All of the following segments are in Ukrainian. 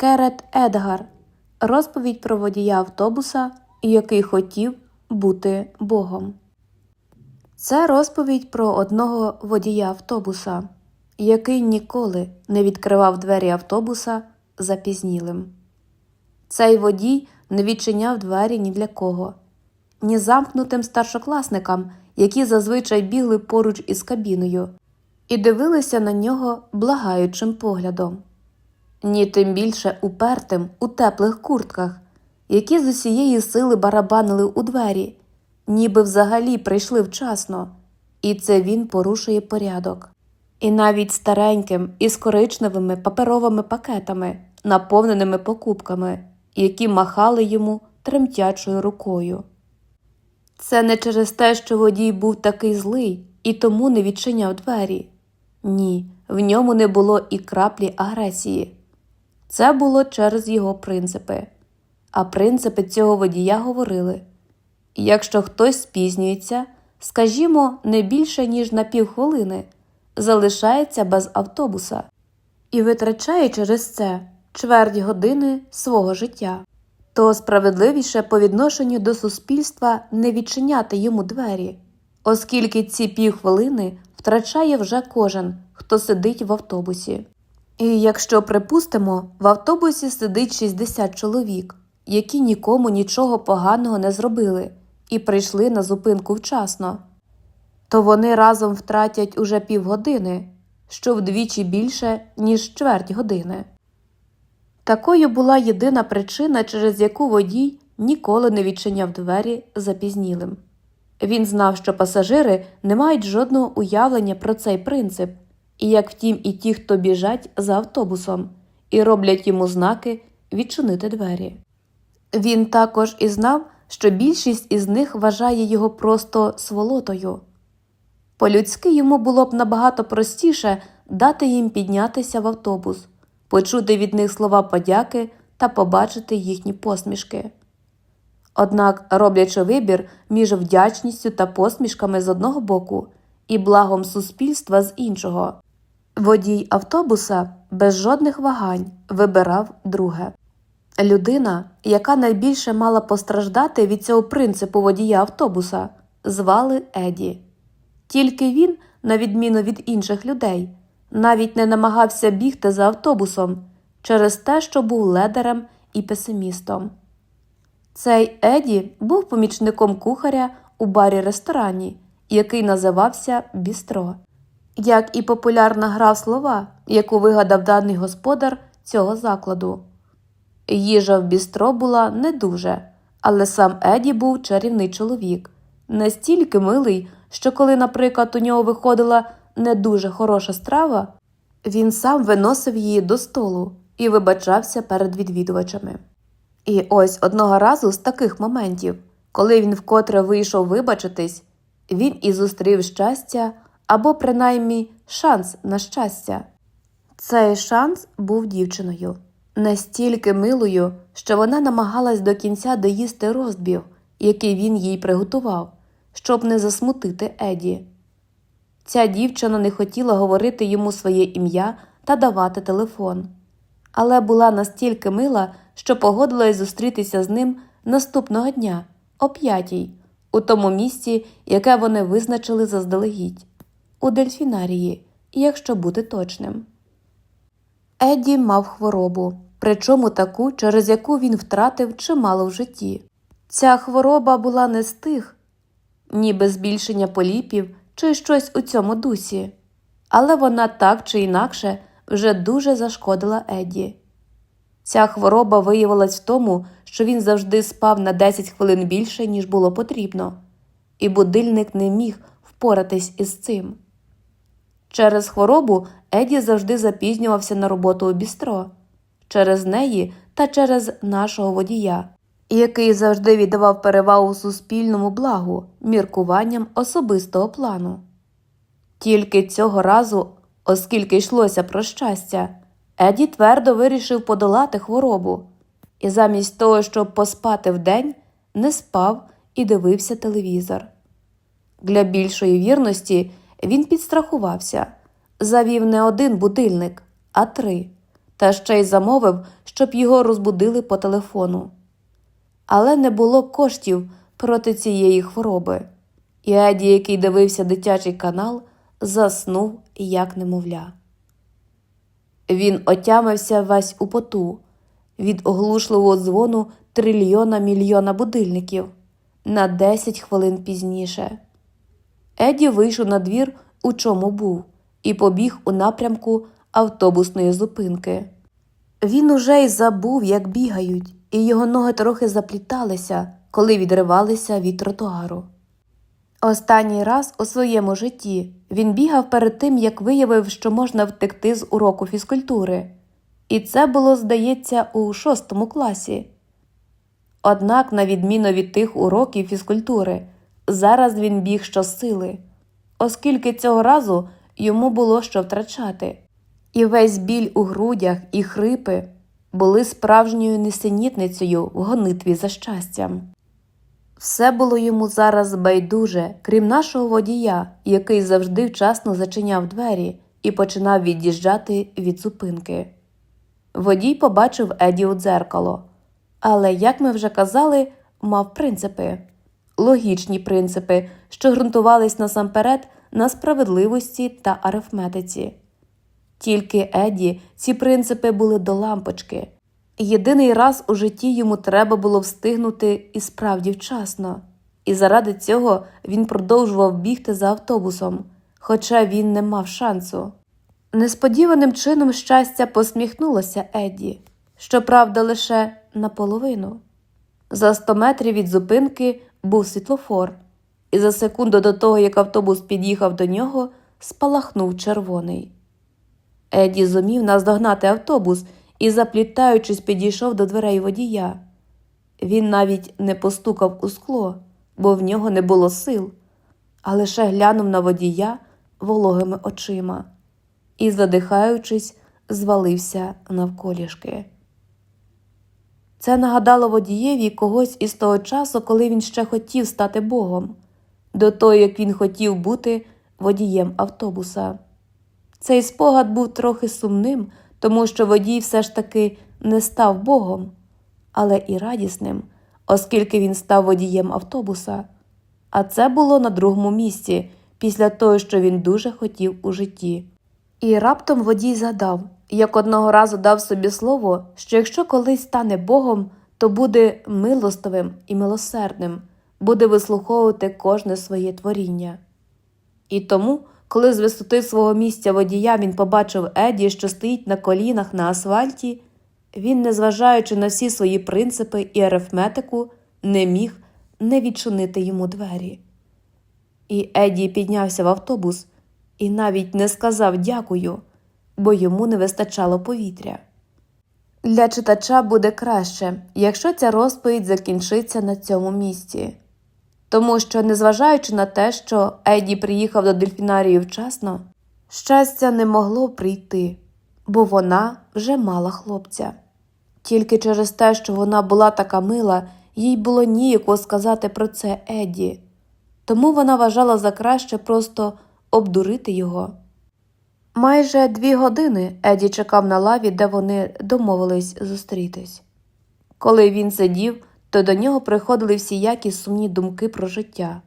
Керет Едгар. Розповідь про водія автобуса, який хотів бути Богом. Це розповідь про одного водія автобуса, який ніколи не відкривав двері автобуса запізнілим. Цей водій не відчиняв двері ні для кого, ні замкнутим старшокласникам, які зазвичай бігли поруч із кабіною, і дивилися на нього благаючим поглядом, ні тим більше упертим у теплих куртках, які з усієї сили барабанили у двері, ніби взагалі прийшли вчасно, і це він порушує порядок. І навіть стареньким із коричневими паперовими пакетами, наповненими покупками, які махали йому тремтячою рукою. Це не через те, що водій був такий злий і тому не відчиняв двері. Ні, в ньому не було і краплі агресії. Це було через його принципи. А принципи цього водія говорили: якщо хтось спізнюється, скажімо, не більше ніж на півхвилини, залишається без автобуса і витрачає через це чверть години свого життя, то справедливіше по відношенню до суспільства не відчиняти йому двері, оскільки ці півхвилини втрачає вже кожен, хто сидить в автобусі. І якщо припустимо, в автобусі сидить 60 чоловік, які нікому нічого поганого не зробили і прийшли на зупинку вчасно, то вони разом втратять уже півгодини, що вдвічі більше, ніж чверть години. Такою була єдина причина, через яку водій ніколи не відчиняв двері запізнілим. Він знав, що пасажири не мають жодного уявлення про цей принцип, як втім, і ті, хто біжать за автобусом і роблять йому знаки відчинити двері. Він також і знав, що більшість із них вважає його просто сволотою. По-людськи йому було б набагато простіше дати їм піднятися в автобус, почути від них слова подяки та побачити їхні посмішки. Однак, роблячи вибір між вдячністю та посмішками з одного боку і благом суспільства з іншого, водій автобуса без жодних вагань вибирав друге. Людина, яка найбільше мала постраждати від цього принципу водія автобуса, звали Еді. Тільки він, на відміну від інших людей, навіть не намагався бігти за автобусом через те, що був ледерем і песимістом. Цей Еді був помічником кухаря у барі ресторані, який називався Бістро, як і популярна гра в слова, яку вигадав даний господар цього закладу. Їжа в бістро була не дуже, але сам Еді був чарівний чоловік, настільки милий, що коли, наприклад, у нього виходила не дуже хороша страва, він сам виносив її до столу і вибачався перед відвідувачами. І ось одного разу з таких моментів, коли він вкотре вийшов вибачитись, він і зустрів щастя або принаймні шанс на щастя. Цей шанс був дівчиною, настільки милою, що вона намагалась до кінця доїсти розбів, який він їй приготував, щоб не засмутити Еді. Ця дівчина не хотіла говорити йому своє ім'я та давати телефон, але була настільки мила, що погодилась зустрітися з ним наступного дня о п'ятій, у тому місці, яке вони визначили заздалегідь, у дельфінарії, якщо бути точним. Едді мав хворобу, причому таку, через яку він втратив чимало в житті. Ця хвороба була не з тих, ніби збільшення поліпів чи щось у цьому дусі, але вона так чи інакше вже дуже зашкодила Едді. Ця хвороба виявилась в тому, що він завжди спав на 10 хвилин більше, ніж було потрібно, і будильник не міг впоратись із цим. Через хворобу Еді завжди запізнювався на роботу у бістро, через неї та через нашого водія, який завжди віддавав перевагу суспільному благу, міркуванням особистого плану. Тільки цього разу, оскільки йшлося про щастя, Еді твердо вирішив подолати хворобу і замість того, щоб поспати вдень, не спав і дивився телевізор. Для більшої вірності він підстрахувався, завів не один будильник, а три, та ще й замовив, щоб його розбудили по телефону. Але не було коштів проти цієї хвороби, і Еді, який дивився дитячий канал, заснув як немовля. Він отямився весь у поту від оглушливого дзвону трильйона мільйона будильників на 10 хвилин пізніше. Еді вийшов на двір, у чому був, і побіг у напрямку автобусної зупинки. Він уже й забув, як бігають, і його ноги трохи запліталися, коли відривалися від тротуару. Останній раз у своєму житті він бігав перед тим, як виявив, що можна втекти з уроку фізкультури, і це було, здається, у шостому класі. Однак, на відміну від тих уроків фізкультури, зараз він біг щосили, оскільки цього разу йому було що втрачати, і весь біль у грудях і хрипи були справжньою несенітницею в гонитві за щастям. Все було йому зараз байдуже, крім нашого водія, який завжди вчасно зачиняв двері і починав від'їжджати від зупинки. Водій побачив Еді у дзеркало, але, як ми вже казали, мав принципи логічні принципи, що ґрунтувались насамперед на справедливості та арифметиці. Тільки Еді ці принципи були до лампочки. Єдиний раз у житті йому треба було встигнути і справді вчасно, і заради цього він продовжував бігти за автобусом, хоча він не мав шансу. Несподіваним чином щастя посміхнулося Едді, щоправда, лише наполовину. За сто метрів від зупинки був світлофор, і за секунду до того, як автобус під'їхав до нього, спалахнув червоний. Еді зумів наздогнати автобус і, заплітаючись, підійшов до дверей водія. Він навіть не постукав у скло, бо в нього не було сил, а лише глянув на водія вологими очима і, задихаючись, звалився навколішки. Це нагадало водієві когось із того часу, коли він ще хотів стати Богом, до того, як він хотів бути водієм автобуса. Цей спогад був трохи сумним, тому що водій все ж таки не став Богом, але і радісним, оскільки він став водієм автобуса. А це було на другому місці після того, що він дуже хотів у житті. І раптом водій згадав, як одного разу дав собі слово, що якщо колись стане Богом, то буде милостивим і милосердним, буде вислуховувати кожне своє творіння. І тому, коли з висоти свого місця водія він побачив Еді, що стоїть на колінах на асфальті, він, незважаючи на всі свої принципи і арифметику, не міг не відчинити йому двері. І Еді піднявся в автобус і навіть не сказав дякую, бо йому не вистачало повітря. Для читача буде краще, якщо ця розповідь закінчиться на цьому місці. Тому що, незважаючи на те, що Еді приїхав до дельфінарію вчасно, щастя не могло прийти, бо вона вже мала хлопця. Тільки через те, що вона була така мила, їй було ніяко сказати про це Еді, тому вона вважала за краще просто обдурити його. Майже дві години Еді чекав на лаві, де вони домовились зустрітись. Коли він сидів, то до нього приходили всіякі сумні думки про життя,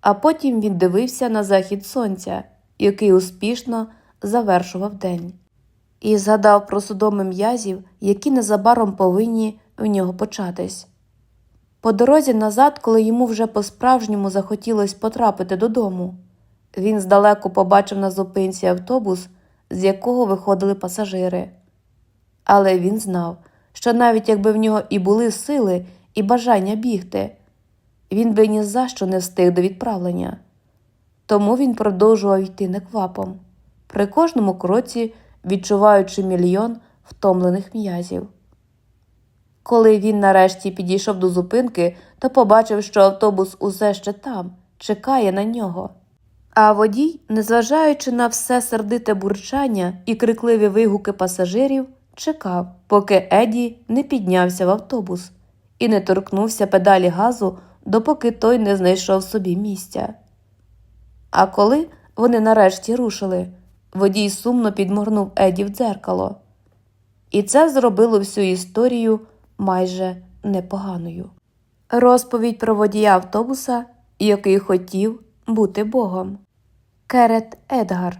а потім він дивився на захід сонця, який успішно завершував день, і згадав про судоми м'язів, які незабаром повинні в нього початись. По дорозі назад, коли йому вже по-справжньому захотілося потрапити додому, він здалеку побачив на зупинці автобус, з якого виходили пасажири. Але він знав, що навіть якби в нього і були сили і бажання бігти, він би ні за що не встиг до відправлення. Тому він продовжував йти неквапом, при кожному кроці відчуваючи мільйон втомлених м'язів. Коли він нарешті підійшов до зупинки, то побачив, що автобус усе ще там, чекає на нього. А водій, незважаючи на все сердите бурчання і крикливі вигуки пасажирів, чекав, поки Еді не піднявся в автобус і не торкнувся педалі газу, допоки той не знайшов собі місця. А коли вони нарешті рушили, водій сумно підморгнув Еді в дзеркало. і це зробило всю історію майже непоганою. Розповідь про водія автобуса, який хотів бути Богом. Керет Едгар